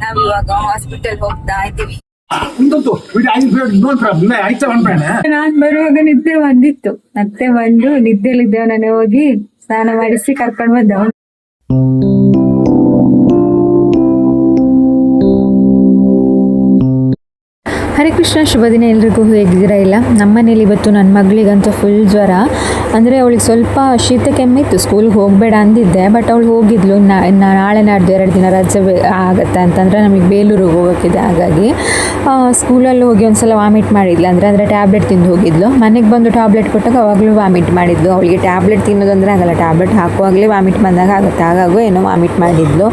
ನಾವ್ ಇವಾಗ ಹಾಸ್ಪಿಟಲ್ ಹೋಗ್ತಾ ಇದ್ದೀವಿ. ನಾನ್ ಬರುವಾಗ ನಿದ್ದೆ ಬಂದಿತ್ತು. ಮತ್ತೆ ಬಂದು ನಿದ್ದೆಲಿದ್ದೇವ ನಾನು ಹೋಗಿ ಸ್ನಾನ ಮಾಡಿಸಿ ಕರ್ಕೊಂಡ್ ಬಂದವ ಹರೇ ಕೃಷ್ಣ, ಶುಭ ದಿನ ಎಲ್ರಿಗೂ. ಹೇಗಿದ್ದೀರಾ? ಇಲ್ಲ ನಮ್ಮ ಮನೇಲಿ ಇವತ್ತು ನನ್ನ ಮಗಳಿಗಂತೂ ಫುಲ್ ಜ್ವರ. ಅಂದರೆ ಅವಳಿಗೆ ಸ್ವಲ್ಪ ಶೀತ ಕೆಮ್ಮಿತ್ತು ಸ್ಕೂಲ್ಗೆ ಹೋಗಬೇಡ ಅಂದಿದ್ದೆ ಬಟ್ ಅವಳು ಹೋಗಿದ್ಲು. ನಾಳೆ ನಾಡ್ದು ಎರಡು ದಿನ ರಜೆ ಆಗುತ್ತೆ ಅಂತಂದರೆ ನಮಗೆ ಬೇಲೂರಿಗೆ ಹೋಗೋಕ್ಕಿದೆ ಹಾಗಾಗಿ ಸ್ಕೂಲಲ್ಲಿ ಹೋಗಿ ಒಂದ್ಸಲ ವಾಮಿಟ್ ಮಾಡಿದ್ಲು. ಅಂದರೆ ಅಂದರೆ ಟ್ಯಾಬ್ಲೆಟ್ ತಿಂದು ಹೋಗಿದ್ಲು. ಮನೆಗೆ ಬಂದು ಟ್ಯಾಬ್ಲೆಟ್ ಕೊಟ್ಟಾಗ ಅವಾಗಲೂ ವಾಮಿಟ್ ಮಾಡಿದ್ಲು. ಅವಳಿಗೆ ಟ್ಯಾಬ್ಲೆಟ್ ತಿನ್ನೋದಂದರೆ ಆಗಲ್ಲ. ಟ್ಯಾಬ್ಲೆಟ್ ಹಾಕುವಾಗಲೇ ವಾಮಿಟ್ ಬಂದಾಗ ಆಗುತ್ತೆ. ಹಾಗಾಗೂ ಏನೋ ವಾಮಿಟ್ ಮಾಡಿದ್ಲು.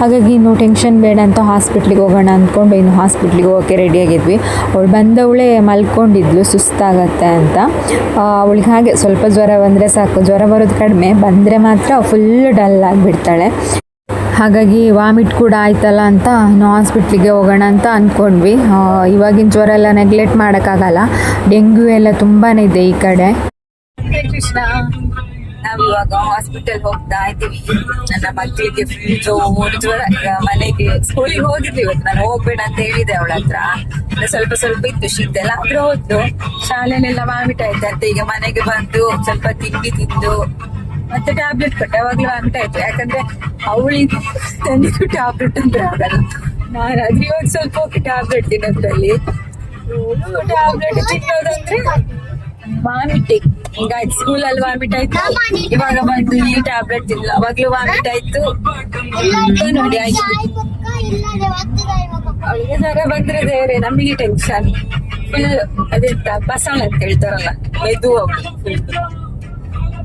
ಹಾಗಾಗಿ ಇನ್ನು ಟೆನ್ಷನ್ ಬೇಡ ಅಂತ ಹಾಸ್ಪಿಟ್ಲಿಗೆ ಹೋಗೋಣ ಅಂದ್ಕೊಂಡು ಇನ್ನು ಹಾಸ್ಪಿಟ್ಲಿಗೆ ಹೋಗೋಕ್ಕೆ ರೆಡಿಯಾಗಿದ್ವಿ ಅವಳು ಬಂದವಳೇ ಮಲ್ಕೊಂಡಿದ್ಲು, ಸುಸ್ತಾಗತ್ತೆ ಅಂತ. ಅವಳಿಗೆ ಹಾಗೆ ಸ್ವಲ್ಪ ಜ್ವರ ಬಂದರೆ ಸಾಕು. ಜ್ವರ ಬರೋದು ಕಡಿಮೆ, ಬಂದರೆ ಮಾತ್ರ ಫುಲ್ ಡಲ್ ಆಗಿಬಿಡ್ತಾಳೆ. ಹಾಗಾಗಿ ವಾಮಿಟ್ ಕೂಡ ಆಯ್ತಲ್ಲ ಅಂತ ನಾವು ಹಾಸ್ಪಿಟ್ಲಿಗೆ ಹೋಗೋಣ ಅಂತ ಅಂದ್ಕೊಂಡ್ವಿ ಇವಾಗಿನ ಜ್ವರ ಎಲ್ಲ ನೆಗ್ಲೆಕ್ಟ್ ಮಾಡೋಕ್ಕಾಗಲ್ಲ. ಡೆಂಗ್ಯೂ ಎಲ್ಲ ತುಂಬಾ ಇದೆ ಈ ಕಡೆ. ಕೃಷ್ಣ ನಾವ್ ಇವಾಗ ಹಾಸ್ಪಿಟಲ್ ಹೋಗ್ತಾ ಇದ್ದೀವಿ. ನನ್ನ ಮಕ್ಕಳಿಗೆ ಫುಲ್ ಜೋರು ಜ್ವರ ಈಗ ಮನೆಗೆ ಸ್ಕೂಲಿಗೆ ಹೋಗಿದ್ವಿ ಇವತ್ತು. ನಾನು ಹೋಗ್ಬೇಡ ಅಂತ ಹೇಳಿದೆ ಅವಳ ಹತ್ರ. ಸ್ವಲ್ಪ ಸ್ವಲ್ಪ ಇತ್ತು ಶೀತ ಎಲ್ಲ. ಆದ್ರೆ ಹೋದ್ದು ಶಾಲೆಲೆಲ್ಲ ವಾಮಿಟ್ ಆಯ್ತಂತೆ ಈಗ ಮನೆಗೆ ಬಂದು ಸ್ವಲ್ಪ ತಿಂಡಿ ತಿಂದು ಮತ್ತೆ ಟ್ಯಾಬ್ಲೆಟ್ ಕೊಟ್ಟೆ. ಅವಾಗ್ಲೂ ವಾಮಿಟ್ ಆಯ್ತು. ಯಾಕಂದ್ರೆ ಅವಳಿಗೆ ತಂದಿದ್ದು ಟ್ಯಾಬ್ಲೆಟ್ ಅಂದ್ರೆ ಆಗಲ್ಲ. ನಾನು ಅದ್ರ ಇವಾಗ ಸ್ವಲ್ಪ ಹೋಗಿ ಟ್ಯಾಬ್ಲೆಟ್ ತಿನ್ನೋದ್ರಲ್ಲಿ. ಟ್ಯಾಬ್ಲೆಟ್ ತಿನ್ನೋದಂದ್ರೆ ವಾಮಿಟ್ ಈಗ ಸ್ಕೂಲ್ ಅಲ್ಲಿ ವಾಮಿಟ್ ಆಯ್ತು. ಇವಾಗ ಬಂದು ಈ ಟ್ಯಾಬ್ಲೆಟ್ ತಿನ್ಲ ಅವಾಗ್ಲೂ ವಾಮಿಟ್ ಆಯ್ತು. ನೋಡಿ ಆಯ್ತು. ಅವಳಿಗೆ ಜ್ವರ ಬಂದ್ರೆ ದೇವ್ರೆ ನಮಗೆ ಟೆನ್ಷನ್ ಫುಲ್ ಅದೆಂತ ಬಸಳೆ ಅಂತ ಹೇಳ್ತಾರಲ್ಲ ಮೆದು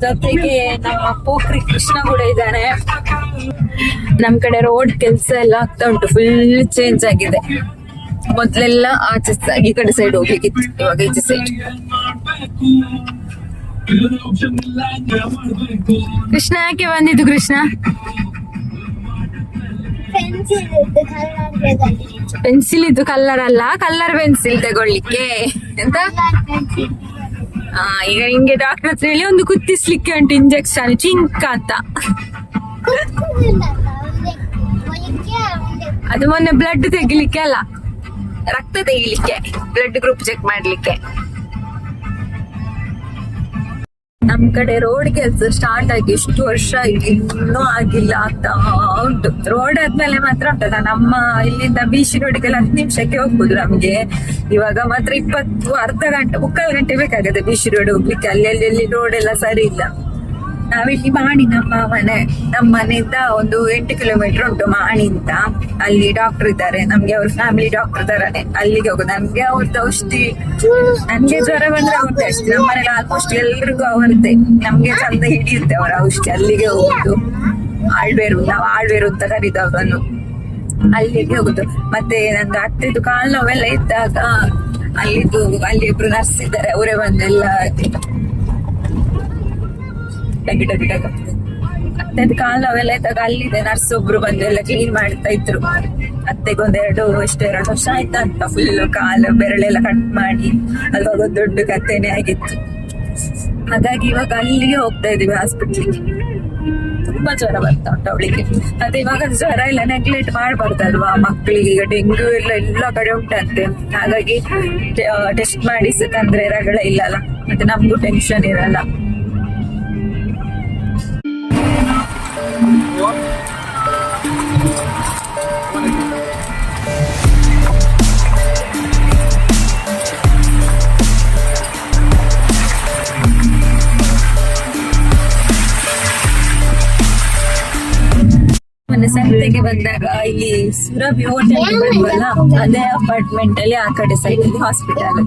ಜೊತೆಗೆ ನಮ್ಮ ಪೋಖ್ರಿ ಕೃಷ್ಣ ಕೂಡ ಇದ್ದಾನೆ. ನಮ್ ಕಡೆ ರೋಡ್ ಕೆಲ್ಸ ಎಲ್ಲ ಆಗ್ತಾ ಉಂಟು. ಫುಲ್ ಚೇಂಜ್ ಆಗಿದೆ. ಮೊದ್ಲೆಲ್ಲ ಆಚೆ ಈ ಕಡೆ ಸೈಡ್ ಹೋಗ್ಲಿಕ್ಕಿತ್ತು. ಇವಾಗ ಈಚೆ ಸೈಡ್ ಕೃಷ್ಣ, ಯಾಕೆ ಬಂದಿದ್ದು ಕೃಷ್ಣ? ಪೆನ್ಸಿಲ್ ಇದ್ದು ಕಲ್ಲರ್ ಅಲ್ಲ ಕಲ್ಲರ್ ಪೆನ್ಸಿಲ್ ತಗೊಳ್ಳಿಕ್ಕೆ, ಎಂತ? ಈಗ ಹಿಂಗೆ ಡಾಕ್ಟರ್ ಹತ್ರ ಹೇಳಿ ಒಂದು ಕುತ್ತಿಸ್ಲಿಕ್ಕೆ ಉಂಟು ಇಂಜೆಕ್ಷನ್ ಚಿಂಕ ಅಂತ. ಅದು ಮೊನ್ನೆ ಬ್ಲಡ್ ತೆಗಿಲಿಕ್ಕೆ ಅಲ್ಲ, ರಕ್ತ ತೆಗಿಲಿಕ್ಕೆ ಬ್ಲಡ್ ಗ್ರೂಪ್ ಚೆಕ್ ಮಾಡ್ಲಿಕ್ಕೆ. ನಮ್ ಕಡೆ ರೋಡ್ ಕೆಲಸ ಸ್ಟಾರ್ಟ್ ಆಗಿ ಇಷ್ಟು ವರ್ಷ ಆಗಿ ಇನ್ನೂ ಆಗಿಲ್ಲ ಆಗ್ತಾ ಉಂಟು. ರೋಡ್ ಆದ್ಮೇಲೆ ಮಾತ್ರ ಉಂಟಲ್ಲ ನಮ್ಮ ಇಲ್ಲಿಂದ ಬೀಚ್ ರೋಡ್ಗೆಲ್ಲ ಹತ್ತು ನಿಮಿಷಕ್ಕೆ ಹೋಗ್ಬೋದು ನಮ್ಗೆ. ಇವಾಗ ಮಾತ್ರ ಇಪ್ಪತ್ತು ಅರ್ಧ ಗಂಟೆ, ಮುಕ್ಕಾಲು ಗಂಟೆ ಬೇಕಾಗತ್ತೆ ಬೀಚ್ ರೋಡ್ ಹೋಗ್ಲಿಕ್ಕೆ. ಅಲ್ಲಿ ರೋಡ್ ಎಲ್ಲ ಸರಿ ಇಲ್ಲ. ನಾವಿಲ್ಲಿ ಮಾಣಿ ನಮ್ಮ ಮನೆ, ನಮ್ಮ ಮನೆಯಿಂದ ಒಂದು ಎಂಟು ಕಿಲೋಮೀಟರ್ ಉಂಟು ಮಾಣಿ ಅಂತ ಅಲ್ಲಿ ಡಾಕ್ಟರ್ ಇದ್ದಾರೆ. ನಮ್ಗೆ ಅವ್ರ ಫ್ಯಾಮಿಲಿ ಡಾಕ್ಟರ್ ಇದಾರೆ ಅಲ್ಲಿಗೆ ಹೋಗುದು. ನಮ್ಗೆ ಅವ್ರದ್ದು ಔಷಧಿ ನನ್ಗೆ ಜ್ವರ ಬಂದ್ರೆ ಅವ್ರದ್ದು ಔಷಧಿ. ನಮ್ಮ ಮನೇಲಿ ಆಲ್ಮೋಸ್ಟ್ ಎಲ್ರಿಗೂ ಅವ್ರದ್ದೇ. ನಮ್ಗೆ ಚಂದ ಹಿಡಿಯುತ್ತೆ ಅವರ ಔಷಧಿ. ಅಲ್ಲಿಗೆ ಹೋಗುದು. ಆಳ್ವೇರು, ನಾವು ಆಳ್ವೇರು ಅಂತ ಕರೀದು ಅವರನ್ನು. ಅಲ್ಲಿಗೆ ಹೋಗುದು. ಮತ್ತೆ ನಂದು ಅತ್ತೆದು ಕಾಲು ನೋವೆಲ್ಲ ಇದ್ದಾಗ ಅಲ್ಲಿದ್ದು, ಅಲ್ಲಿ ಇಬ್ರು ನರ್ಸ್ ಇದ್ದಾರೆ. ಅವರೇ ಬಂದೆಲ್ಲ ಡಗಿ ಡಗಿ ಡಗ ಅತ್ತೆದು ಕಾಲು ಅವೆಲ್ಲ ಇದ್ದಾಗ ಅಲ್ಲಿದೆ. ನರ್ಸ್ ಒಬ್ರು ಬಂದು ಎಲ್ಲ ಕ್ಲೀನ್ ಮಾಡ್ತಾ ಇದ್ರು. ಅತ್ತೆಗೊಂದೆರಡು ಎಷ್ಟು ಎರಡು ವರ್ಷ ಆಯ್ತಾ ಅಂತ. ಫುಲ್ ಕಾಲು ಬೆರಳೆಲ್ಲ ಕಟ್ ಮಾಡಿ ಅಲ್ವಾಗ ಒಂದು ದೊಡ್ಡ ಕಥೆನೆ ಆಗಿತ್ತು. ಹಾಗಾಗಿ ಇವಾಗ ಅಲ್ಲಿಗೆ ಹೋಗ್ತಾ ಇದೀವಿ ಹಾಸ್ಪಿಟ್ಲಿಗೆ ತುಂಬಾ ಜ್ವರ ಬರ್ತಾ ಉಂಟು ಅವಳಿಗೆ. ಮತ್ತೆ ಇವಾಗ ಜ್ವರ ಎಲ್ಲ ನೆಗ್ಲೆಕ್ಟ್ ಮಾಡ್ಬಾರ್ದಲ್ವಾ? ಮಕ್ಕಳಿಗೆ ಈಗ ಡೆಂಗ್ಯೂ ಎಲ್ಲ ಎಲ್ಲ ಕಡೆ ಉಂಟಂತೆ. ಹಾಗಾಗಿ ಟೆಸ್ಟ್ ಮಾಡಿಸಿ ತಂದ್ರೆ ರಗಳ ಇಲ್ಲಲ್ಲ. ಮತ್ತೆ ನಮ್ಗೂ ಟೆನ್ಷನ್ ಇರಲ್ಲ. ಸಂತೆಗೆ ಬಂದಾಗ ಇಲ್ಲಿ ಸುರಭಿ ಹೋಟೆಲ್ ಬಂದ್ವಲ್ಲ, ಅದೇ ಅಪಾರ್ಟ್ಮೆಂಟ್ ಅಲ್ಲಿ ಆ ಕಡೆ ಸೈಡ್ ಅಲ್ಲಿ ಹಾಸ್ಪಿಟಲ್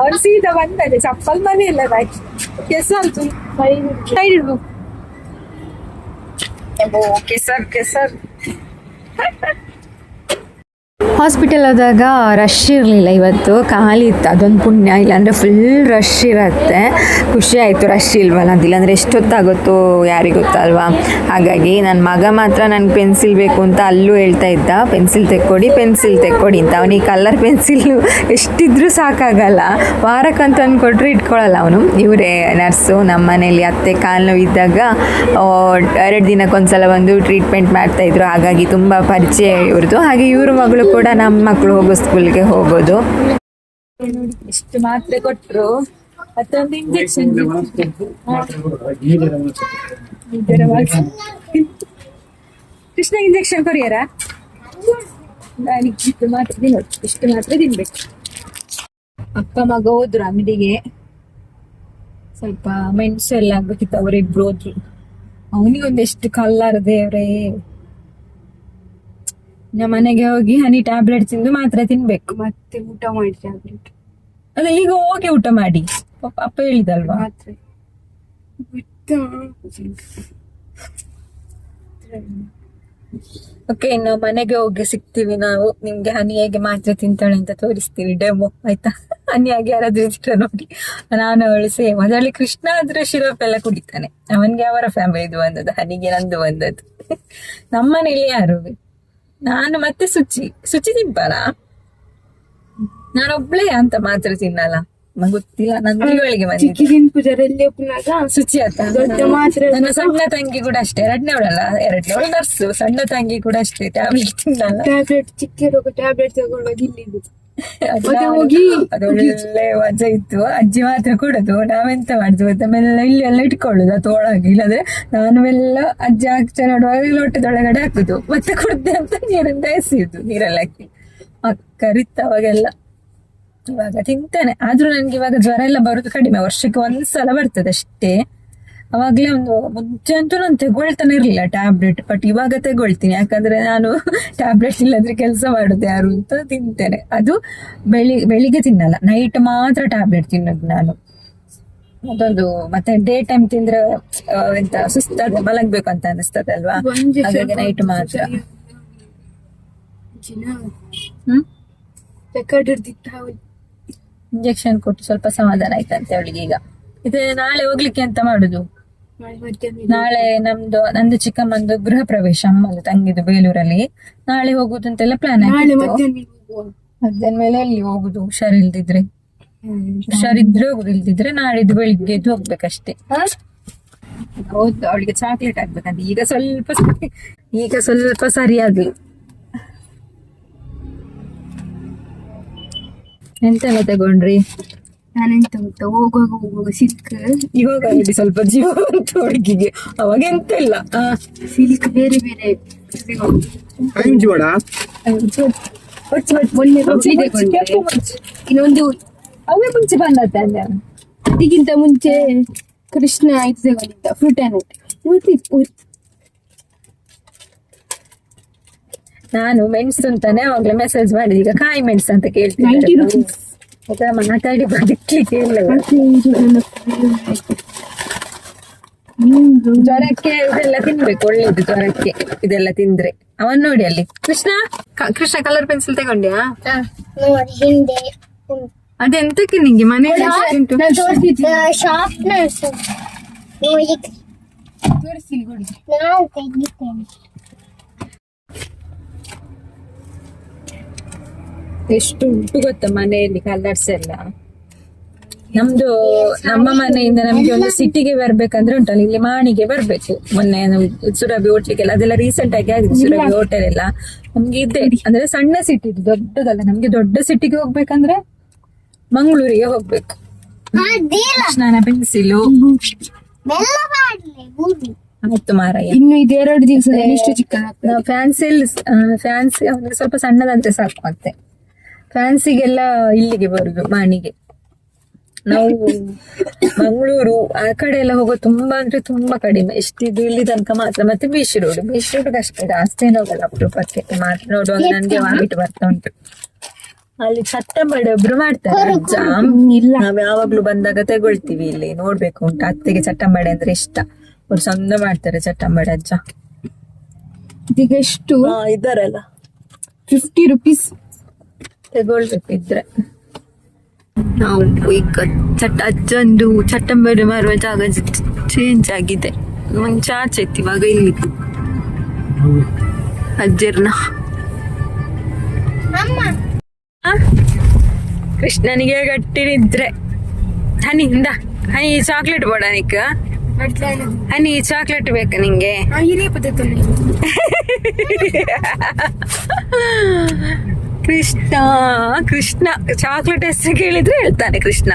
ಅವ್ರು ಸೀದಾ ಬಂದರೆ, ಚಪ್ಪಲ್ ಮನೆ ಇಲ್ಲ ಬಾಕಿ que Quesado. Saído. É bom, que santo, que santo! Hospital ಆದಾಗ ರಶ್ ಇರಲಿಲ್ಲ ಇವತ್ತು. ಖಾಲಿ ಇತ್ತು. ಅದೊಂದು ಪುಣ್ಯ. ಇಲ್ಲಾಂದರೆ ಫುಲ್ ರಶ್ ಇರುತ್ತೆ. ಖುಷಿ ಆಯಿತು. ರಶ್ ಇಲ್ವಲ್ಲ ಅಂತ. ಇಲ್ಲಾಂದರೆ ಎಷ್ಟೊತ್ತಾಗುತ್ತೋ ಯಾರಿಗೆ ಗೊತ್ತಲ್ವಾ? ಹಾಗಾಗಿ ನನ್ನ ಮಗ ಮಾತ್ರ ನನಗೆ ಪೆನ್ಸಿಲ್ ಬೇಕು ಅಂತ ಅಲ್ಲೂ ಹೇಳ್ತಾ ಇದ್ದ. ಪೆನ್ಸಿಲ್ ತೆಕ್ಕೊಡಿ ಪೆನ್ಸಿಲ್ ತೆಕ್ಕೊಡಿ ಅಂತ. ಅವನಿಗೆ ಕಲರ್ ಪೆನ್ಸಿಲ್ಲು ಎಷ್ಟಿದ್ರೂ ಸಾಕಾಗಲ್ಲ. ವಾರಕ್ಕಂತ ಅಂದ್ಕೊಟ್ರೆ ಇಟ್ಕೊಳ್ಳಲ್ಲ ಅವನು. ಇವರೇ ನರ್ಸು ನಮ್ಮ ಮನೇಲಿ ಅತ್ತೆ ಕಾಲು ನೋವಿದ್ದಾಗ ಎರಡು ದಿನಕ್ಕೊಂದ್ಸಲ ಬಂದು ಟ್ರೀಟ್ಮೆಂಟ್ ಮಾಡ್ತಾಯಿದ್ರು ಹಾಗಾಗಿ ತುಂಬ ಪರಿಚಯ ಇವ್ರದ್ದು ಹಾಗೆ ಇವ್ರ ಮಗಳು ಕೂಡ ನಮ್ಮ ಮಕ್ಕಳು ಹೋಗೋ ಸ್ಕೂಲ್ಗೆ ಹೋಗೋದು. ಇಷ್ಟು ಮಾತ್ರೆ ಕೊಟ್ರು. ಮತ್ತೊಂದು ಇಂಜೆಕ್ಷನ್ ಕೃಷ್ಣ ಇಂಜೆಕ್ಷನ್ ಕೊರಿಯರ? ಇಷ್ಟು ಮಾತ್ರ ತಿನ್ನೋದು ಇಷ್ಟು ಮಾತ್ರ ತಿನ್ಬೇಕು. ಅಪ್ಪ ಮಗ ಹೋದ್ರು ಅಂಗಡಿಗೆ. ಸ್ವಲ್ಪ ಮೆಣಸು ಎಲ್ಲ ಆಗ್ಬೇಕಿತ್ತು. ಅವರಿಬ್ರು ಹೋದ್ರು. ಅವನಿಗೊಂದೆಷ್ಟು ಕಲ್ಲರ್ ದೇವ್ರೇ ನಮ್ಮ ಮನೆಗೆ ಹೋಗಿ ಹನಿ ಟ್ಯಾಬ್ಲೆಟ್ ತಿಂದು ಮಾತ್ರ ತಿನ್ಬೇಕು. ಮತ್ತೆ ಊಟ ಮಾಡಿ ಟ್ಯಾಬ್ಲೆಟ್ ಅದೆ ಈಗ ಹೋಗಿ ಊಟ ಮಾಡಿ. ಪಾಪ ಅಪ್ಪ ಹೇಳಿದಲ್ವಾ? ಮಾತ್ರ. ಬಿಟ್ಟು ಓಕೆ ಇನ್ನು ಮನೆಗೆ ಹೋಗಿ ಸಿಗ್ತೀವಿ ನಾವು. ನಿಮ್ಗೆ ಹನಿ ಹೇಗೆ ಮಾತ್ರ ತಿಂತಾಳೆ ಅಂತ ತೋರಿಸ್ತೀವಿ ಡೆಮೋ ಆಯ್ತಾ? ಹನಿಯಾಗಿ ಯಾರಾದ್ರೂ ಇಷ್ಟ ನೋಡಿ. ನಾನು ಅವಳು ಸೇಮ್ ಅದರಲ್ಲಿ ಕೃಷ್ಣ ಆದ್ರೆ ಶಿರಪ್ ಎಲ್ಲ ಕುಡಿತಾನೆ. ಅವನ್ಗೆ ಅವರ ಫ್ಯಾಮಿಲಿದು ಬಂದದ್ದು ಹನಿಗೆ ನಂದು ಬಂದದ್ದು ನಮ್ಮನೇಲಿ ಯಾರು? ನಾನು ಮತ್ತೆ ಶುಚಿ ಶುಚಿ ತಿಂಪಾನ ನಾನೊಬ್ಳೆ ಅಂತ ಮಾತ್ರ ತಿನ್ನಲ್ಲ. ಗೊತ್ತಿಲ್ಲ. ನಂದಿಗಳಿಗೆ ಬಂದಿದ್ದು. ಚಿಕ್ಕಿಗಿನ ಪೂಜಾರಲ್ಲಿ ಒಪ್ಪನಾಗ ಸುಚಿ ಆತ ದೊಡ್ಡ ಮಾತ್ರೆ ನನ್ನ ಸಣ್ಣ ತಂಗಿ ಕೂಡ ಅಷ್ಟೇ. ಎರಡನೇ ಅವಳಲ್ಲ ಎರಡನೇ ಅವಳು ನರ್ಸು ಸಣ್ಣ ತಂಗಿ ಕೂಡ ಅಷ್ಟೇ. ಟ್ಯಾಬ್ಲೆಟ್ ತಿನ್ನಲ್ಲ. ಟ್ಯಾಬ್ಲೆಟ್ ಚಿಕ್ಕ ರೋಗ ಟ್ಯಾಬ್ಲೆಟ್ ತಗೊಂಡೋಗಿ ಮತ್ತೆ ನಾನು- ಹೋಗಿ ಅದು ಒಳ್ಳೆ ಮಜಾ ಇತ್ತು. ಅಜ್ಜಿ ಮಾತ್ರ ಕೊಡೋದು. ನಾವೆಂತ ಮಾಡುದು ಗೊತ್ತಾ? ಮೆಲ್ಲ ಇಲ್ಲಿ ಎಲ್ಲ ಇಟ್ಕೊಳ್ಳೋದು. ಅದು ಒಳಗೆ. ಇಲ್ಲಂದ್ರೆ ನಾನು ಎಲ್ಲ ಅಜ್ಜಿ ಹಾಕ್ತಾ ನೋಡುವಾಗ ಲೋಟದೊಳಗಡೆ ಹಾಕುದು. ಮತ್ತೆ ಕುಡ್ದೆ ಅಂತ ನೀರಿಂದ ಎಸೆಯುದು ನೀರಲ್ಲಿ ಹಾಕಿ. ಅಕ್ಕರಿತ್ತ ಅವಾಗೆಲ್ಲ. ಇವಾಗ ತಿಂತೇನೆ. ಆದ್ರೂ ನನ್ಗೆ ಇವಾಗ ಜ್ವರ ಎಲ್ಲ ಬರುದು ಕಡಿಮೆ. ವರ್ಷಕ್ಕೆ ಒಂದ್ಸಲ ಬರ್ತದೆ ಅಷ್ಟೇ. ಅವಾಗ್ಲೇ ಒಂದು ಮುಂಚೆ ಅಂತೂ ನಾನು ತೆಗೊಳ್ತಾನೆ ಇರ್ಲಿಲ್ಲ ಟ್ಯಾಬ್ಲೆಟ್ ಬಟ್ ಇವಾಗ ತೆಗೊಳ್ತೀನಿ. ಯಾಕಂದ್ರೆ ನಾನು ಟ್ಯಾಬ್ಲೆಟ್ ಇಲ್ಲದ್ರೆ ಕೆಲಸ ಮಾಡುದು ಯಾರು ಅಂತ ತಿಂತೇನೆ ಅದು ಬೆಳಿ ಬೆಳಿಗ್ಗೆ ತಿನ್ನಲ್ಲ. ನೈಟ್ ಮಾತ್ರ ಟ್ಯಾಬ್ಲೆಟ್ ತಿನ್ನೋದು ನಾನು. ಅದೊಂದು ಮತ್ತೆ ಡೇ ಟೈಮ್ ತಿಂದ್ರೆ ಎಂತ ಸುಸ್ತಾದ ಮಲಗ್ಬೇಕು ಅಂತ ಅನಿಸ್ತದೆ ಅಲ್ವಾ? ಹಾಗಾಗಿ ನೈಟ್ ಮಾತ್ರ. ಹ್ಮ್? ಇಂಜೆಕ್ಷನ್ ಕೊಟ್ಟು ಸ್ವಲ್ಪ ಸಮಾಧಾನ ಆಯ್ತಂತೆ ಅವಳಿಗೆ ಈಗ. ಇದು ನಾಳೆ ಹೋಗ್ಲಿಕ್ಕೆ ಅಂತ ಮಾಡುದು? ನಾಳೆ ನಮ್ದು ನಂದು ಚಿಕ್ಕಮ್ಮಂದು ಗೃಹ ಪ್ರವೇಶ ಅಮ್ಮಂದು ತಂಗಿದು ಬೇಲೂರಲ್ಲಿ. ನಾಳೆ ಹೋಗುದು ಅಂತೆಲ್ಲ ಪ್ಲಾನ್ ಆಗಿತ್ತು ಮಧ್ಯಾಹ್ನ ಮೇಲೆ ಎಲ್ಲಿ ಹೋಗುದು ಹುಷಾರಿಲ್ದಿದ್ರೆ. ಹುಷಾರಿದ್ರೆ ಹೋಗುದು ಇಲ್ದಿದ್ರೆ ನಾಳಿದ್ದು ಬೆಳಿಗ್ಗೆ ಎದ್ದು ಹೋಗ್ಬೇಕಷ್ಟೇ. ಹೌದು ಅವಳಿಗೆ ಚಾಕ್ಲೇಟ್ ಆಗ್ಬೇಕಂತ ಈಗ ಸ್ವಲ್ಪ ಈಗ ಸ್ವಲ್ಪ ಸರಿಯಾಗ್ಲಿ. ಎಂತೆಲ್ಲ ತಗೊಂಡ್ರಿ? ನಾನೆಂತ ಗೊತ್ತಾ? ಹೋಗುವಾಗ ಹೋಗುವಾಗ ಸಿಲ್ಕ್ ಇವಾಗ ನೋಡಿ ಸ್ವಲ್ಪ ಜೀವ ಬಂತು ಹುಡುಗಿಗೆ. ಅವಾಗ ಎಂತ ಇಲ್ಲ ಆ, ಸಿಲ್ಕ್ ಬೇರೆ ಬೇರೆ ಮುಚ್ಚು. ಇನ್ನೊಂದು ಅವೇ ಮುಂಚೆ ಬಂದತ್ತೆ ಅಂದೆ ಅದಕ್ಕಿಂತ ಮುಂಚೆ ಕೃಷ್ಣ ಇದು ತಗೊಂಡಿದ್ದ ಫ್ರೂಟ್ ಅನ್ನ ಇವತ್ತಿತ್ತು ನಾನು ಮೆಣಸು ಅಂತಾನೆ ಅವಾಗ್ಲೇ ಮೆಸೇಜ್ ಮಾಡಿದ ಈಗ ಕಾಯಿ ಮೆಣಸು ಅಂತ ಕೇಳ್ತೀನಿ ಮಾತಾಡಿ ಬದುಕ್ಲಿಕ್ಕೆ ಇಲ್ಲ. ಜ್ವರಕ್ಕೆ ಇದೆಲ್ಲ ತಿನ್ಬೇಕು ಒಳ್ಳೇದು ಜ್ವರಕ್ಕೆ ಇದೆಲ್ಲ ತಿಂದ್ರೆ. ಅವನ್ ನೋಡಿ ಅಲ್ಲಿ. ಕೃಷ್ಣ? ಕೃಷ್ಣ ಕಲರ್ ಪೆನ್ಸಿಲ್ ತಗೊಂಡ್ಯಾ? ನೋಡಿ ಹಿಂದೆ ಅದೆಂತಕ್ಕೆ ನಿಂಗೆ? ಮನೆ ಉಂಟು. ನಾನು ತೋರಿಸ್ತಿದ್ದೆ ಶಾರ್ಪ್ನೆಸ್ ನೋಡಿ ತೋರಿಸ್ತೀನಿ ಕೊಡಿ ನಾನು ತೆಗಿತೇನೆ ಎಷ್ಟು ಉಂಟು ಗೊತ್ತಾ ಮನೆಯಲ್ಲಿ ಕಲರ್ಸ್ ಎಲ್ಲ? ನಮ್ದು ನಮ್ಮ ಮನೆಯಿಂದ ನಮ್ಗೆ ಒಂದು ಸಿಟಿಗೆ ಬರ್ಬೇಕಂದ್ರೆ ಉಂಟಲ್ಲ ಇಲ್ಲಿ ಮಾಣಿಗೆ ಬರ್ಬೇಕು. ಮೊನ್ನೆ ಸುರಭಿ ಹೋಟ್ಲಿಗೆಲ್ಲ ಅದೆಲ್ಲ ರೀಸೆಂಟ್ ಆಗಿ ಆಗಿದೆ ಸುರಭಿ ಹೋಟೆಲ್ ಎಲ್ಲ. ನಮ್ಗೆ ಇದೆ. ಅಂದ್ರೆ ಸಣ್ಣ ಸಿಟಿ ಇದು ದೊಡ್ಡದಲ್ಲ. ನಮ್ಗೆ ದೊಡ್ಡ ಸಿಟಿಗೆ ಹೋಗ್ಬೇಕಂದ್ರೆ ಮಂಗಳೂರಿಗೆ ಹೋಗ್ಬೇಕು. ಸ್ನಾನ ಪೆನ್ಸಿಲು ಆಯ್ತು ಮಾರಯ್ಯ. ಇನ್ನು ಇದೆರಡು ದಿವಸ ಫ್ಯಾನ್ಸಿಲ್ ಫ್ಯಾನ್ಸಿ ಸ್ವಲ್ಪ ಸಣ್ಣದಂತೆ ಸಾಕು ಮತ್ತೆ. ಫ್ಯಾನ್ಸಿಗೆಲ್ಲ ಇಲ್ಲಿಗೆ ಬರುದು ಮಾಣಿಗೆ. ನಾವು ಮಂಗಳೂರು ಆ ಕಡೆ ಎಲ್ಲ ಹೋಗೋ ತುಂಬಾ ಅಂದ್ರೆ ತುಂಬಾ ಕಡಿಮೆ. ಎಷ್ಟಿದು ಇಲ್ಲಿ ತನಕ ಮಾತ್ರ. ಮತ್ತೆ ಬೀಚ್ ರೋಡ್ ಬೀಚ್ ರೋಡ್ ಅಷ್ಟೇ ಜಾಸ್ತಿ ಹೋಗಲ್ಲ ಅಪರೂಪಕ್ಕೆ. ಮಾತ್ರ ನೋಡುವಾಗ ನನ್ಗೆ ವಾಮಿಟ್ ಬರ್ತಾ ಉಂಟು. ಅಲ್ಲಿ ಚಟ್ಟಂಬಡಿ ಒಬ್ರು ಮಾಡ್ತಾರೆ ಜಾಮ್. ಇಲ್ಲ ನಾವ್ ಯಾವಾಗ್ಲೂ ಬಂದಾಗ ತಗೊಳ್ತೀವಿ ಇಲ್ಲಿ. ನೋಡ್ಬೇಕು ಉಂಟು. ಅತ್ತೆಗೆ ಚಟ್ಟಂಬಡೆ ಅಂದ್ರೆ ಇಷ್ಟ. ಅವ್ರು ಚಂದ ಮಾಡ್ತಾರೆ ಚಟ್ಟಂಬಡೆ ಅಜ್ಜ. ಇದೀಗ ಎಷ್ಟು? ಇದ್ದಾರಲ್ಲ. ಫಿಫ್ಟಿ ರುಪೀಸ್ ತಗೊಳ್ಬೇಕಿದ್ರೆ. ನಾವು ಈಗ ಚಟ್ಟ ಅಜ್ಜಂದು ಚಟ್ಟಂಬರಿ ಮಾರುವ ಜಾಗ ಚೇಂಜ್ ಆಗಿದೆ. ಮುಂಚೆ ಆಚೆ ಇತ್ತು ಇವಾಗ ಇಲ್ಲಿ. ಅಜ್ಜರ್ನ. ಕೃಷ್ಣನಿಗೆ ಗಟ್ಟಿ ನಿದ್ರೆ ಹನಿ ಇಂದ. ಹನಿ ಚಾಕ್ಲೇಟ್ ಬೋಡ ನಿಕ್ಕ. ಹನಿ ಚಾಕ್ಲೇಟ್ ಬೇಕಾ ನಿಂಗೆ. ಕೃಷ್ಣ ಕೃಷ್ಣ ಚಾಕ್ಲೇಟ್ ಹೆಸರು ಕೇಳಿದ್ರೆ ಹೇಳ್ತಾನೆ ಕೃಷ್ಣ.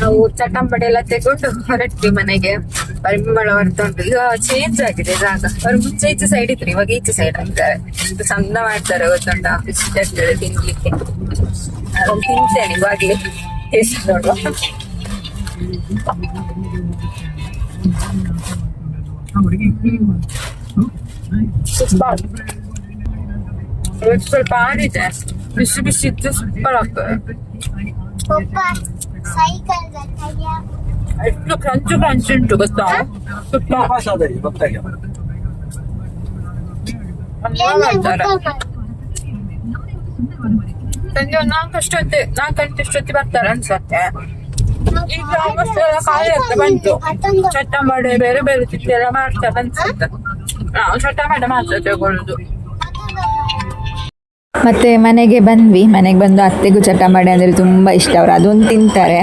ನಾವು ಚಟಂಬಡಿ ಎಲ್ಲ ತೆಗೊಂಡು ಹೊರಟ್ವಿ ಮನೆಗೆ. ಪರಿಮಳ ಬರ್ತಾ ಈಗ ಚೇಂಜ್ ಆಗಿದೆ ಜಾಗ. ಅವ್ರು ಮುಂಚೆ ಈಚೆ ಸೈಡ್ ಇದ್ರು, ಇವಾಗ ಈಚೆ ಸೈಡ್ ಆಗಿದ್ದಾರೆ ಚಂದ ಮಾಡ್ತಾರೆ ಗೊತ್ತುಂಟ? ಇಷ್ಟೇ ತಿನ್ಲಿಕ್ಕೆ. ತಿಂತೇನೆ ಇವಾಗಲೇ. ಟೇಸ್ಟ್ ನೋಡುವ. ಸೂಪರ್ ಇವತ್ತು ಸ್ವಲ್ಪ ಆರಿದೆ ಬಿಸಿ ಬಿಸಿ ಇದ್ದು ಸೂಪರ್ ಆಗ್ತದೆ ಪಪ್ಪ ಸೈಕಲ್ ಕೈಯ ಎಷ್ಟು ಕ್ರಂಚು ಕ್ರಂಚ್ ಉಂಟು ಗೊತ್ತಾ ತುಪ್ಪ ಏನ್ ಮಾಡ್ತಾರೆ ಗೊತ್ತಮ್ಮ? ಸಂಜೆ ಒಂದು ನಾಲ್ಕು ಅಷ್ಟೊತ್ತಿ ನಾಲ್ಕು ಗಂಟೆ ಅಷ್ಟೊತ್ತಿ ಬರ್ತಾರೆ ಅನ್ಸತ್ತೆ ಈಗ ಆಲ್ಮೋಸ್ಟ್ ಎಲ್ಲ ಖಾಲಿ ಆಗ್ತಾ ಬಂತು ಮತ್ತೊಂದು ಚಟ್ಟಂಬಡೆ ಬೇರೆ ಬೇರೆ ತಿಂಡಿ ಎಲ್ಲ ಮಾಡ್ತಾರೆ ಅನ್ಸುತ್ತೆ ಮತ್ತು ಮನೆಗೆ ಬಂದ್ವಿ. ಮನೆಗೆ ಬಂದು ಅತ್ತೆಗೂ ಚಟ್ಟಂಬಡೆ ಅಂದರೆ ತುಂಬ ಇಷ್ಟ. ಅವರು ಅದೊಂದು ತಿಂತಾರೆ.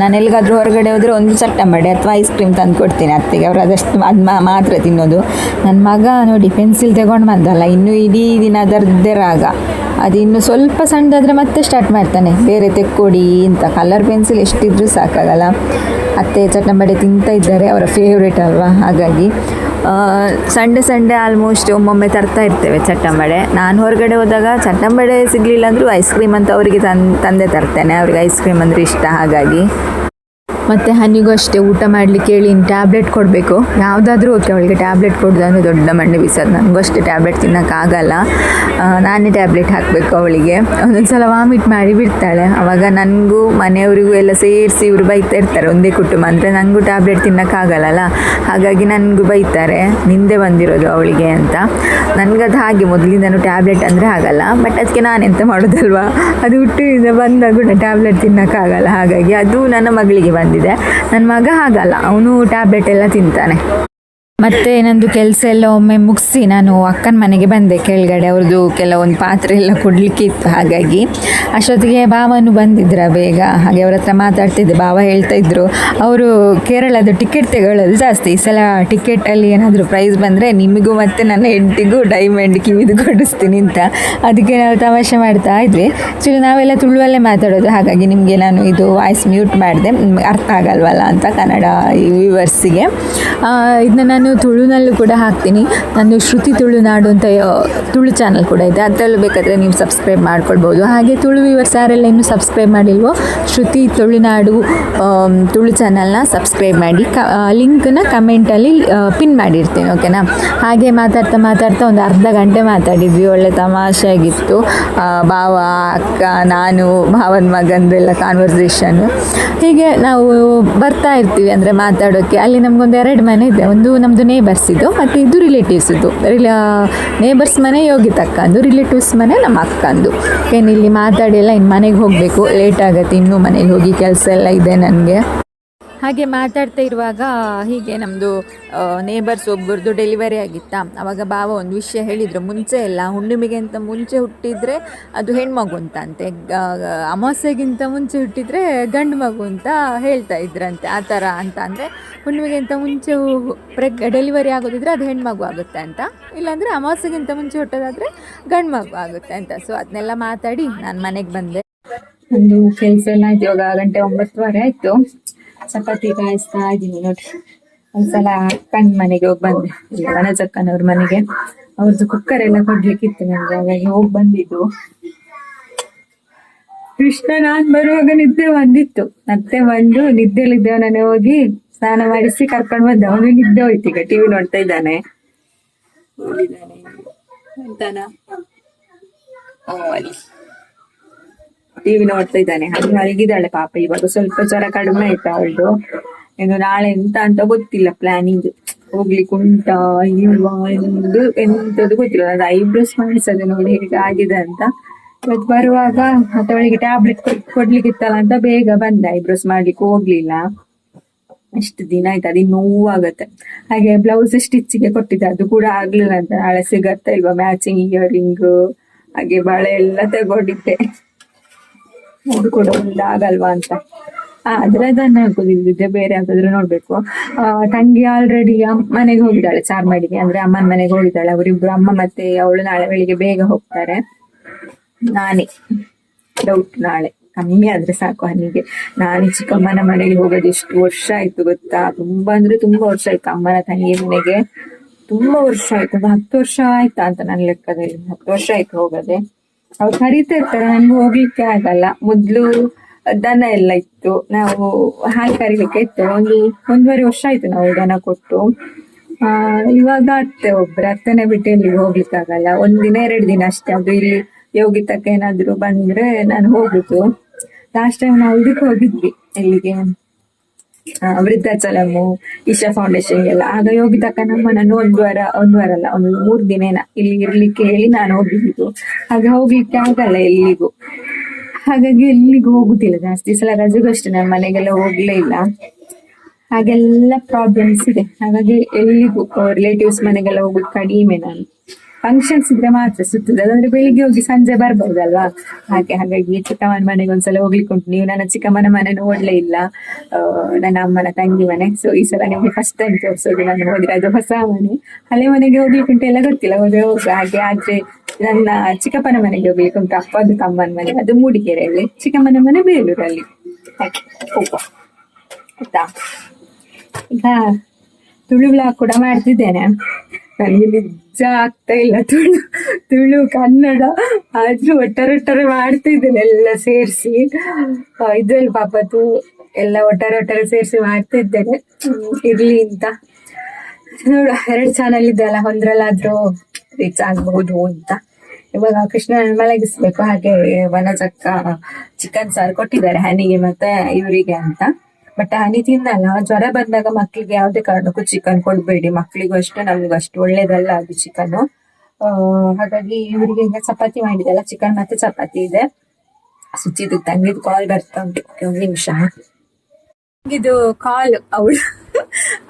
ನಾನು ಎಲ್ಲಿಗಾದ್ರೂ ಹೊರಗಡೆ ಹೋದರೆ ಒಂದು ಚಟ್ಟಂಬಡೆ ಅಥವಾ ಐಸ್ ಕ್ರೀಮ್ ತಂದು ಕೊಡ್ತೀನಿ ಅತ್ತೆಗೆ. ಅವರು ಅದಷ್ಟು ಅದು ಮಾತ್ರ ತಿನ್ನೋದು. ನನ್ನ ಮಗ ನೋಡಿ ಪೆನ್ಸಿಲ್ ತಗೊಂಡು ಬಂದಲ್ಲ, ಇನ್ನು ಇಡೀ ದಿನ ಅದರದ್ದೇ ರಾಗ. ಅದು ಇನ್ನು ಸ್ವಲ್ಪ ಸಣ್ಣದಾದರೆ ಮತ್ತೆ ಸ್ಟಾರ್ಟ್ ಮಾಡ್ತಾನೆ. ಬೇರೆ ತೆಕ್ಕೊಡಿ ಅಂತ. ಕಲರ್ ಪೆನ್ಸಿಲ್ ಎಷ್ಟಿದ್ರೂ ಸಾಕಾಗಲ್ಲ. ಅತ್ತೆ ಚಟ್ಟಂಬಡೆ ತಿಂತ ಇದ್ದಾರೆ. ಅವರ ಫೇವ್ರೇಟ್ ಅಲ್ವಾ? ಹಾಗಾಗಿ ಸಂಡೆ ಸಂಡೆ ಆಲ್ಮೋಸ್ಟ್ ಒಮ್ಮೊಮ್ಮೆ ತರ್ತಾ ಇರ್ತೇವೆ ಚಟ್ಟಂಬಡೆ ನಾನು ಹೊರಗಡೆ ಹೋದಾಗ ಚಟ್ಟಂಬಡೆ ಸಿಗಲಿಲ್ಲ ಅಂದರೂ ಐಸ್ ಕ್ರೀಮ್ ಅಂತ ಅವರಿಗೆ ತಂದು, ತಂದೆ ತರ್ತೇನೆ. ಅವ್ರಿಗೆ ಐಸ್ ಕ್ರೀಮ್ ಅಂದರೆ ಇಷ್ಟ ಹಾಗಾಗಿ. ಮತ್ತು ಹನಿಗೂ ಅಷ್ಟೇ ಊಟ ಮಾಡಲಿಕ್ಕೆ ಹೇಳಿ ಟ್ಯಾಬ್ಲೆಟ್ ಕೊಡಬೇಕು. ಯಾವುದಾದ್ರೂ ಓಕೆ ಅವಳಿಗೆ ಟ್ಯಾಬ್ಲೆಟ್ ಕೊಡೋದು ಅಂದರೆ ದೊಡ್ಡ ಮಂಡೆ ಬಿಸೋದು. ನನಗೂ ಅಷ್ಟೇ ಟ್ಯಾಬ್ಲೆಟ್ ತಿನ್ನೋಕ್ಕಾಗಲ್ಲ ನಾನೇ ಟ್ಯಾಬ್ಲೆಟ್ ಹಾಕಬೇಕು ಅವಳಿಗೆ. ಒಂದೊಂದು ಸಲ ವಾಮಿಟ್ ಮಾಡಿ ಬಿಡ್ತಾಳೆ. ಆವಾಗ ನನಗೂ, ಮನೆಯವರಿಗೂ ಎಲ್ಲ ಸೇರಿಸಿ ಇವರು ಬೈತಾ ಇರ್ತಾರೆ. ಒಂದೇ ಕುಟುಂಬ ಅಂದರೆ ನನಗೂ ಟ್ಯಾಬ್ಲೆಟ್ ತಿನ್ನೋಕ್ಕಾಗಲ್ಲಲ್ಲ ಹಾಗಾಗಿ ನನಗೂ ಬೈತಾರೆ. ನಿಂದೆ ಬಂದಿರೋದು ಅವಳಿಗೆ ಅಂತ. ನನಗದು ಹಾಗೆ ಮೊದಲಿಂದನೂ ಟ್ಯಾಬ್ಲೆಟ್ ಅಂದರೆ ಆಗಲ್ಲ. ಬಟ್ ಅದಕ್ಕೆ ನಾನೆಂತ ಮಾಡೋದಲ್ವಾ? ಅದು ಹುಟ್ಟಿನಿಂದ ಬಂದಾಗ ಟ್ಯಾಬ್ಲೆಟ್ ತಿನ್ನೋಕ್ಕಾಗಲ್ಲ ಹಾಗಾಗಿ ಅದು ನನ್ನ ಮಗಳಿಗೆ ಬಂದಿದೆ ನನ್ನ ಮಗ ಹಾಗಲ್ಲ. ಅವನು ಟ್ಯಾಬ್ಲೆಟ್ ಎಲ್ಲ ತಿಂತಾನೆ. ಮತ್ತೆ ನಂದು ಕೆಲಸ ಎಲ್ಲ ಒಮ್ಮೆ ಮುಗಿಸಿ ನಾನು ಅಕ್ಕನ ಮನೆಗೆ ಬಂದೆ ಕೆಳಗಡೆ. ಅವ್ರದ್ದು ಕೆಲವೊಂದು ಪಾತ್ರೆ ಎಲ್ಲ ಕೊಡ್ಲಿಕ್ಕೆ ಇತ್ತು, ಹಾಗಾಗಿ. ಅಷ್ಟೊತ್ತಿಗೆ ಬಾವನು ಬಂದಿದ್ರ ಬೇಗ? ಹಾಗೆ ಅವ್ರ ಹತ್ರ ಮಾತಾಡ್ತಿದ್ದೆ ಬಾವ ಹೇಳ್ತಾ ಇದ್ರು, ಅವರು ಕೇರಳದ ಟಿಕೆಟ್ ತಗೊಳ್ಳೋದು ಜಾಸ್ತಿ. ಈ ಸಲ ಟಿಕೆಟಲ್ಲಿ ಏನಾದರೂ ಪ್ರೈಸ್ ಬಂದರೆ ನಿಮಗೂ ಮತ್ತು ನನ್ನ ಹೆಂಡತಿಗೂ ಡೈಮಂಡ್ ಕಿವಿದು ಕೊಡಿಸ್ತೀನಿ ಅಂತ. ಅದಕ್ಕೆ ನಾವು ತಮಾಷೆ ಮಾಡ್ತಾ ಇದ್ವಿ. ಆ್ಯಕ್ಚುಲಿ ನಾವೆಲ್ಲ ತುಳುವಲ್ಲೇ ಮಾತಾಡೋದು, ಹಾಗಾಗಿ ನಿಮಗೆ ನಾನು ಇದು ವಾಯ್ಸ್ ಮ್ಯೂಟ್ ಮಾಡಿದೆ. ಅರ್ಥ ಆಗಲ್ವಲ್ಲ ಅಂತ ಕನ್ನಡ ವ್ಯೂವರ್ಸಿಗೆ ಇದನ್ನ ನಾನು ತುಳುನಲ್ಲೂ ಕೂಡ ಹಾಕ್ತೀನಿ. ನಾನು ಶ್ರುತಿ ತುಳುನಾಡು ಅಂತ ತುಳು ಚಾನಲ್ ಕೂಡ ಇದೆ. ಅದರಲ್ಲೂ ಬೇಕಾದರೆ ನೀವು ಸಬ್ಸ್ಕ್ರೈಬ್ ಮಾಡ್ಕೊಳ್ಬೋದು. ಹಾಗೆ ತುಳು ವಿವರ್ಸ್ ಯಾರೆಲ್ಲ ಇನ್ನೂ ಸಬ್ಸ್ಕ್ರೈಬ್ ಮಾಡಿಲ್ವೋ, ಶ್ರುತಿ ತುಳುನಾಡು ತುಳು ಚಾನಲ್ನ ಸಬ್ಸ್ಕ್ರೈಬ್ ಮಾಡಿ. ಕ ಲಿಂಕನ್ನು ಕಮೆಂಟಲ್ಲಿ ಪಿನ್ ಮಾಡಿರ್ತೀನಿ ಓಕೆನಾ ಹಾಗೆ ಮಾತಾಡ್ತಾ ಮಾತಾಡ್ತಾ ಒಂದು ಅರ್ಧ ಗಂಟೆ ಮಾತಾಡಿದ್ವಿ. ಒಳ್ಳೆ ತಮಾಷೆಯಾಗಿತ್ತು. ಭಾವ, ಅಕ್ಕ, ನಾನು, ಭಾವನ ಮಗಂದೆಲ್ಲ ಕಾನ್ವರ್ಸೇಷನ್ನು ಹೀಗೆ ನಾವು ಬರ್ತಾ ಇರ್ತೀವಿ ಅಂದರೆ ಮಾತಾಡೋಕ್ಕೆ ಅಲ್ಲಿ ನಮಗೊಂದು ಎರಡು ಮನೆ ಇದೆ. ಒಂದು ನಮ್ಮದು ನೇಬರ್ಸ್ ಇದು ಮತ್ತು ಇದು ರಿಲೇಟಿವ್ಸ್ ಇದು ರಿಲ ನೇಬರ್ಸ್ ಮನೆ ಯೋಗಿತಕ್ಕಂದು ರಿಲೇಟಿವ್ಸ್ ಮನೆ ನಮ್ಮ ಅಕ್ಕಂದು ಏನು ಇಲ್ಲಿ ಮಾತಾಡಿ, ಎಲ್ಲ ಇನ್ನು ಮನೆಗೆ ಹೋಗಬೇಕು. ಲೇಟ್ ಆಗುತ್ತೆ, ಇನ್ನೂ ಮನೆಗೆ ಹೋಗಿ ಕೆಲಸ ಎಲ್ಲ ಇದೆ ನನಗೆ. ಹಾಗೆ ಮಾತಾಡ್ತಾ ಇರುವಾಗ ಹೀಗೆ ನಮ್ಮದು ನೇಬರ್ಸ್ ಒಬ್ಬರದು ಡೆಲಿವರಿ ಆಗಿತ್ತಾ? ಅವಾಗ ಬಾವ ಒಂದು ವಿಷಯ ಹೇಳಿದರು, ಮುಂಚೆ ಎಲ್ಲ ಹುಣ್ಣಿಮೆಗೆ ಅಂತ ಮುಂಚೆ ಹುಟ್ಟಿದರೆ ಅದು ಹೆಣ್ಮಗು ಅಂತ ಅಂತೆ. ಅಮಾವಾಸ್ಯೆಗಿಂತ ಮುಂಚೆ ಹುಟ್ಟಿದರೆ ಗಂಡು ಮಗು ಅಂತ ಹೇಳ್ತಾ ಇದ್ರಂತೆ. ಆ ಥರ ಅಂತ ಅಂದರೆ ಹುಣ್ಣಿಮೆಗಿಂತ ಮುಂಚೆ ಪ್ರೆಗ್ ಡೆಲಿವರಿ ಆಗೋದಿದ್ರೆ ಅದು ಹೆಣ್ಮಗು ಆಗುತ್ತೆ ಅಂತ. ಇಲ್ಲಾಂದರೆ ಅಮಾವಾಸ್ಯೆಗಿಂತ ಮುಂಚೆ ಹುಟ್ಟೋದಾದರೆ ಗಂಡು ಮಗು ಆಗುತ್ತೆ ಅಂತ. ಸೊ ಅದನ್ನೆಲ್ಲ ಮಾತಾಡಿ ನಾನು ಮನೆಗೆ ಬಂದೆ. ಒಂದು ಕೆಲಸ ಎಲ್ಲ ಆಯ್ತು ಇವಾಗ ಗಂಟೆ ಒಂಬತ್ತುವರೆ ಆಯಿತು. ಚಪಾತಿ ಕಾಯಿಸ್ತಾ ಇದ್ದೀನಿ ನೋಡಿ. ಒಂದ್ಸಲ ಅಕ್ಕನ ಮನೆಗೆ ಹೋಗಿ ಬಂದೆ. ವನಜಕ್ಕನವ್ರ ಮನೆಗೆ. ಅವ್ರದ್ದು ಕುಕ್ಕರ್ ಎಲ್ಲ ಕೊಡ್ಲಿಕ್ಕಿತ್ತು ನನ್ಗೆ ಹಾಗಾಗಿ ಹೋಗಿ ಬಂದಿದ್ದು. ಕೃಷ್ಣ ನಾನ್ ಬರುವಾಗ ನಿದ್ದೆ ಬಂದಿತ್ತು. ಮತ್ತೆ ಬಂದು ನಿದ್ದೆಲಿದ್ದವನೇ ಹೋಗಿ ಸ್ನಾನ ಮಾಡಿಸಿ ಕರ್ಕೊಂಡ್ ಬಂದ. ಅವನು ನಿದ್ದೆ ಹೋಯ್ತು. ಈಗ ಟಿವಿ ನೋಡ್ತಾ ಇದ್ದಾನೆ. ನೋಡಿದ್ದಾನೆ. ಅಂತಾನ ಓ ಅಲ್ಲಿ ಟಿವಿ ನೋಡ್ತಾ ಇದ್ದಾನೆ. ಹಾಗೆ ಮಲಗಿದ್ದಾಳೆ ಪಾಪ. ಇವಾಗ ಸ್ವಲ್ಪ ಜ್ವರ ಕಡಿಮೆ ಆಯ್ತಾ ಅವಳದು? ಇನ್ನು ನಾಳೆ ಎಂತ ಅಂತ ಗೊತ್ತಿಲ್ಲ ಪ್ಲಾನಿಂಗ್ ಹೋಗ್ಲಿಕ್ಕೆ ಉಂಟಾ, ಇಲ್ವಾ ಎಂದು ಎಂತದ್ದು ಗೊತ್ತಿಲ್ಲ. ಅದು ಐಬ್ರೋಸ್ ಮಾಡಿಸದೆ ನೋಡಿ ಹೇಗೆ ಆಗಿದೆ ಅಂತ. ಇವತ್ತು ಬರುವಾಗ ಅವಳಿಗೆ ಟ್ಯಾಬ್ಲೆಟ್ ಕೊಡ್ಲಿಕ್ಕಿತ್ತಲ್ಲ ಅಂತ ಬೇಗ ಬಂದ ಐಬ್ರೋಸ್ ಮಾಡ್ಲಿಕ್ಕೆ ಹೋಗ್ಲಿಲ್ಲ. ಎಷ್ಟು ದಿನ ಆಯ್ತು ಅದಿನ್ ನೋವಾಗತ್ತೆ. ಹಾಗೆ ಬ್ಲೌಸ್ ಸ್ಟಿಚ್ಗೆ ಕೊಟ್ಟಿದ್ದೆ. ಅದು ಕೂಡ ಆಗ್ಲಿಲ್ಲ ಅಂತ. ನಾಳೆ ಸಿಗತ್ತಾ ಇಲ್ವಾ ಮ್ಯಾಚಿಂಗ್ ಇಯರಿಂಗ್ ಹಾಗೆ ಬಳೆ ಎಲ್ಲ ತಗೊಂಡಿದ್ದೆ. ಒಂದು ಆಗಲ್ವಾ ಅಂತ. ಆದ್ರೆ ಅದನ್ನ ಹಾಕೋದಿದ್ದೆ ಬೇರೆ ಯಾವ್ದಾದ್ರು ನೋಡ್ಬೇಕು. ಆ, ತಂಗಿ ಆಲ್ರೆಡಿ ಮನೆಗೆ ಹೋಗಿದ್ದಾಳೆ ಚಾರ್ಮಾಡಿಗೆ ಅಂದ್ರೆ ಅಮ್ಮನ ಮನೆಗೆ ಹೋಗಿದ್ದಾಳೆ. ಅವರಿಬ್ರು ಅಮ್ಮ ಮತ್ತೆ ಅವಳು ನಾಳೆ ಬೆಳಿಗ್ಗೆ ಬೇಗ ಹೋಗ್ತಾರೆ. ನಾನೇ. ಡೌಟ್ ನಾಳೆ. ಕಮ್ಮಿ ಆದ್ರೆ ಸಾಕು ಹನಿಗೆ. ನಾನು ಚಿಕ್ಕಮ್ಮನ ಮನೆಗೆ ಹೋಗೋದು ಎಷ್ಟು ವರ್ಷ ಆಯ್ತು ಗೊತ್ತಾ? ತುಂಬಾ ಅಂದ್ರೆ ತುಂಬಾ ವರ್ಷ ಆಯ್ತು ಅಮ್ಮನ ತಂಗಿ ಮನೆಗೆ. ತುಂಬಾ ವರ್ಷ ಆಯ್ತು ಒಂದು ಹತ್ತು ವರ್ಷ ಆಯ್ತಾ ಅಂತ ನನ್ನ ಲೆಕ್ಕದಲ್ಲಿ. ಹತ್ತು ವರ್ಷ ಆಯ್ತು ಹೋಗದೆ. ಅವ್ರು ಕರೀತಾ ಇರ್ತಾರೆ ನಮ್ಗೆ ಹೋಗ್ಲಿಕ್ಕೆ ಆಗಲ್ಲ. ಮೊದ್ಲು ದನ ಎಲ್ಲ ಇತ್ತು. ನಾವು ಹಾಲು ಕರಿಲಿಕ್ಕೆ ಇತ್ತು ಒಂದು ಒಂದೂವರೆ ವರ್ಷ ಆಯ್ತು ನಾವು ದನ ಕೊಟ್ಟು. ಆ, ಇವಾಗ ಅತ್ತೆ ಒಬ್ರು, ಅತ್ತೆನೆ ಬಿಟ್ಟು ಎಲ್ಲಿಗೆ ಹೋಗ್ಲಿಕ್ಕೆ ಆಗಲ್ಲ. ಒಂದಿನ ಎರಡು ದಿನ ಅಷ್ಟೇ. ಅದು ಇಲ್ಲಿ ಯೋಗಿತಕ್ಕೆ ಏನಾದ್ರು ಬಂದ್ರೆ ನಾನು ಹೋಗುದು. ಲಾಸ್ಟ್ ಟೈಮ್ ನಾವು ಇದಕ್ಕೆ ಹೋಗಿದ್ವಿ, ಎಲ್ಲಿಗೆ ವೃದ್ಧಾಚಲಮು ಇಶಾ ಫೌಂಡೇಶನ್ ಎಲ್ಲ. ಆಗ ಯೋಗಿ ತಕ್ಕ ನಮ್ಮ ನಾನು ಒಂದು ವಾರ ಒಂದು ವಾರ ಅಲ್ಲ ಒಂದು ಮೂರ್ ದಿನ ಇಲ್ಲಿ ಇರ್ಲಿಕ್ಕೆ ಹೇಳಿ ನಾನು ಹೋಗಿದ್ದು. ಆಗ ಹೋಗ್ಲಿಕ್ಕೆ ಆಗಲ್ಲ ಎಲ್ಲಿಗೂ. ಹಾಗಾಗಿ ಎಲ್ಲಿಗೂ ಹೋಗುದಿಲ್ಲ ಜಾಸ್ತಿ. ಸಲ ರಜೆಗೂ ಅಷ್ಟೇ ಮನೆಗೆಲ್ಲ ಹೋಗ್ಲೇ ಇಲ್ಲ. ಹಾಗೆಲ್ಲ ಪ್ರಾಬ್ಲಮ್ಸ್ ಇದೆ. ಹಾಗಾಗಿ ಎಲ್ಲಿಗೂ ರಿಲೇಟಿವ್ಸ್ ಮನೆಗೆಲ್ಲ ಹೋಗುದು ಕಡಿಮೆ ನಾನು. ಫಂಕ್ಷನ್ಸ್ ಇದ್ರೆ ಮಾತ್ರ ಸುತ್ತದ. ಅದಂದ್ರೆ ಬೆಳಿಗ್ಗೆ ಹೋಗಿ ಸಂಜೆ ಬರ್ಬೋದಲ್ವಾ? ಹಾಗೆ, ಹಾಗಾಗಿ ಚಿಕ್ಕಮ್ಮನ ಮನೆಗೆ ಒಂದ್ಸಲ ಹೋಗ್ಲಿಕ್ಕೆ ಉಂಟು. ನೀವು ನನ್ನ ಚಿಕ್ಕಮ್ಮನ ಮನೆ ನೋಡ್ಲೇ ಇಲ್ಲ. ನನ್ನ ಅಮ್ಮನ ತಂಗಿ ಮನೆ. ಸೊ ಈ ಸಲ ನಿಮ್ಗೆ ಫಸ್ಟ್ ಟೈಮ್ ತೋರಿಸೋದು ನಾನು ಹೋದ್ರೆ ಅದು ಹೊಸ ಮನೆ. ಹಳೆ ಮನೆಗೆ ಹೋಗ್ಲಿಕ್ಕೆ ಉಂಟು ಎಲ್ಲ ಗೊತ್ತಿಲ್ಲ. ಹೋದ್ರೆ ಹಾಗೆ. ಆದ್ರೆ ನನ್ನ ಚಿಕ್ಕಪ್ಪನ ಮನೆಗೆ ಹೋಗ್ಲಿಕ್ಕೆ ಉಂಟು. ಅಪ್ಪದು ತಮ್ಮನ ಮನೆ, ಅದು ಮೂಡಿಗೆರೆಯಲ್ಲಿ. ಚಿಕ್ಕಮ್ಮನ ಮನೆ ಬೇಲೂರಲ್ಲಿ. ಹಾಗೆ ಆಯ್ತಾ? ಈಗ ತುಳು ಕೂಡ ಮಾಡ್ತಿದ್ದೇನೆ. ನನಗೆ ನಿಜ ಆಗ್ತಾ ಇಲ್ಲ. ತುಳು ತುಳು ಕನ್ನಡ. ಆದ್ರೂ ಒಟ್ಟಾರೆ ಒಟ್ಟಾರೆ ಮಾಡ್ತಿದ್ದೇನೆ ಎಲ್ಲ ಸೇರಿಸಿ. ಇದ್ರಲ್ಲಿ ತೂ ಎಲ್ಲ ಒಟ್ಟಾರೆ ಒಟ್ಟಾರೆ ಸೇರಿಸಿ ಮಾಡ್ತಾ ಇದ್ದೇನೆ. ಇರ್ಲಿ ಅಂತ. ನೋಡು, ಎರಡು ಚಾನಲ್ ಇದೆಯಲ್ಲ ಒಂದ್ರಲ್ಲಾದ್ರೂ ರೀಚ್ ಆಗ್ಬಹುದು ಅಂತ. ಇವಾಗ ಕೃಷ್ಣ ಮಲಗಿಸ್ಬೇಕು. ಹಾಗೆ ವನಜಕ್ಕ ಚಿಕನ್ ಸಾರು ಕೊಟ್ಟಿದ್ದಾರೆ ಹನಿಗೆ ಮತ್ತೆ ಇವರಿಗೆ ಅಂತ. ಬಟ್ ಹನಿ ತಿನ್ನಲ್ಲ. ಜ್ವರ ಬಂದಾಗ ಮಕ್ಕಳಿಗೆ ಯಾವುದೇ ಕಾರಣಕ್ಕೂ ಚಿಕನ್ ಕೊಡಬೇಡಿ. ಮಕ್ಕಳಿಗೂ ಅಷ್ಟೇ, ನಮಗೂ ಅಷ್ಟು. ಒಳ್ಳೇದಲ್ಲ ಅದು ಚಿಕನ್ ಹಾಗಾಗಿ ಇವರಿಗೆ ಈಗ ಚಪಾತಿ ಮಾಡಿದೆಲ್ಲ ಚಿಕನ್ ಮತ್ತೆ ಚಪಾತಿ ಇದೆ. ಸುಚಿದು ತಂಗಿದ್ ಕಾಲ್ ಬರ್ತಾ ಉಂಟು. ಒಂದು ನಿಮಿಷ. ಇದು ಕಾಲ್ ಅವಳು.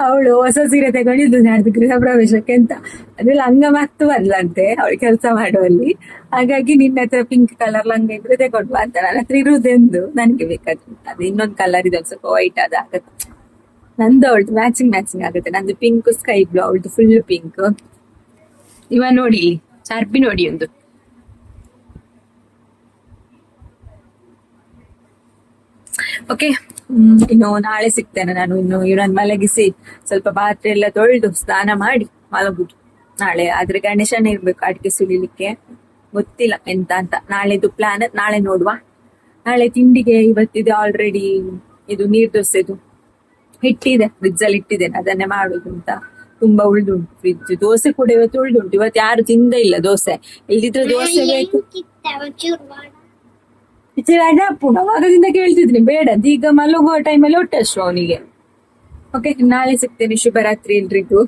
ಅವಳು ಹೊಸ ಸೀರೆ ತಗೊಂಡಿದ್ದು ನಾಡ್ದು ಗೃಹ ಪ್ರವೇಶಕ್ಕೆ ಅಂತ. ಅದ್ರಲ್ಲಿ ಲಂಗ ಮತ್ತು ಬರ್ಲಂತೆ ಅವಳು ಕೆಲಸ ಮಾಡುವಲ್ಲಿ. ಹಾಗಾಗಿ ನಿನ್ನ ಹತ್ರ ಪಿಂಕ್ ಕಲರ್ ಲಂಗ ಇದ್ರೆ ತಗೊಂಡ್ವ ಅಂತ. ನನ್ನ ಹತ್ರ ಇರುವುದೆಂದು ನನಗೆ ಬೇಕಾದ್ರೆ ಅದು ಇನ್ನೊಂದು ಕಲರ್ ಇದೆ ಸ್ವಲ್ಪ ವೈಟ್ ಅದು ಆಗತ್ತೆ ನಂದು ಅವಳದು ಮ್ಯಾಚಿಂಗ್ ಮ್ಯಾಚಿಂಗ್ ಆಗುತ್ತೆ. ನಂದು ಪಿಂಕ್ ಸ್ಕೈ ಬ್ಲೂ ಅವಳದು ಫುಲ್ ಪಿಂಕ್ ಇವ ನೋಡಿ, ಚರ್ಬಿ ನೋಡಿ ಒಂದು. ಓಕೆ ಇನ್ನು ನಾಳೆ ಸಿಗ್ತೇನೆ ನಾನು ಇನ್ನು ಇವನನ್ನ ಮಲಗಿಸಿ ಸ್ವಲ್ಪ ಪಾತ್ರೆ ಎಲ್ಲ ತೊಳೆದು ಸ್ನಾನ ಮಾಡಿ ಮಲಗುದು. ನಾಳೆ ಆದ್ರೆ ಗಣೇಶನ ಇರ್ಬೇಕು ಅಡಿಕೆ ಸುಳಿಲಿಕ್ಕೆ ಗೊತ್ತಿಲ್ಲ ಎಂತ ಅಂತ. ನಾಳೆದು ಪ್ಲಾನ್ ನಾಳೆ ನೋಡುವ. ನಾಳೆ ತಿಂಡಿಗೆ ಇವತ್ತಿದೆ ಆಲ್ರೆಡಿ ಇದು ನೀರ್ ದೋಸೆದು. ಹಿಟ್ಟಿದೆ ಫ್ರಿಜ್ ಅಲ್ಲಿ ಇಟ್ಟಿದ್ದೇನೆ ಅದನ್ನೇ ಮಾಡುದು ಅಂತ. ತುಂಬಾ ಉಳ್ದುಂಟು ಫ್ರಿಜ್ ದೋಸೆ ಕೂಡ ಇವತ್ತು ಉಳ್ದುಂಟು. ಇವತ್ತು ಯಾರು ತಿಂದೇ ಇಲ್ಲ ದೋಸೆ. ಇಲ್ದಿದ್ರೆ ದೋಸೆ ಬೇಕು. ಒಂಚೂರು ಪುನಃ ಕೇಳ್ತಿದ್ನಿ ಬೇಡ. ಈಗ ಮಲಗುವ ಟೈಮಲ್ಲಿ ಒಟ್ಟಷ್ಟು ಅವನಿಗೆ. ಓಕೆ ನಾಳೆ ಸಿಗ್ತೇನೆ. ಶುಭರಾತ್ರಿ ಎಲ್ರಿಗೂ.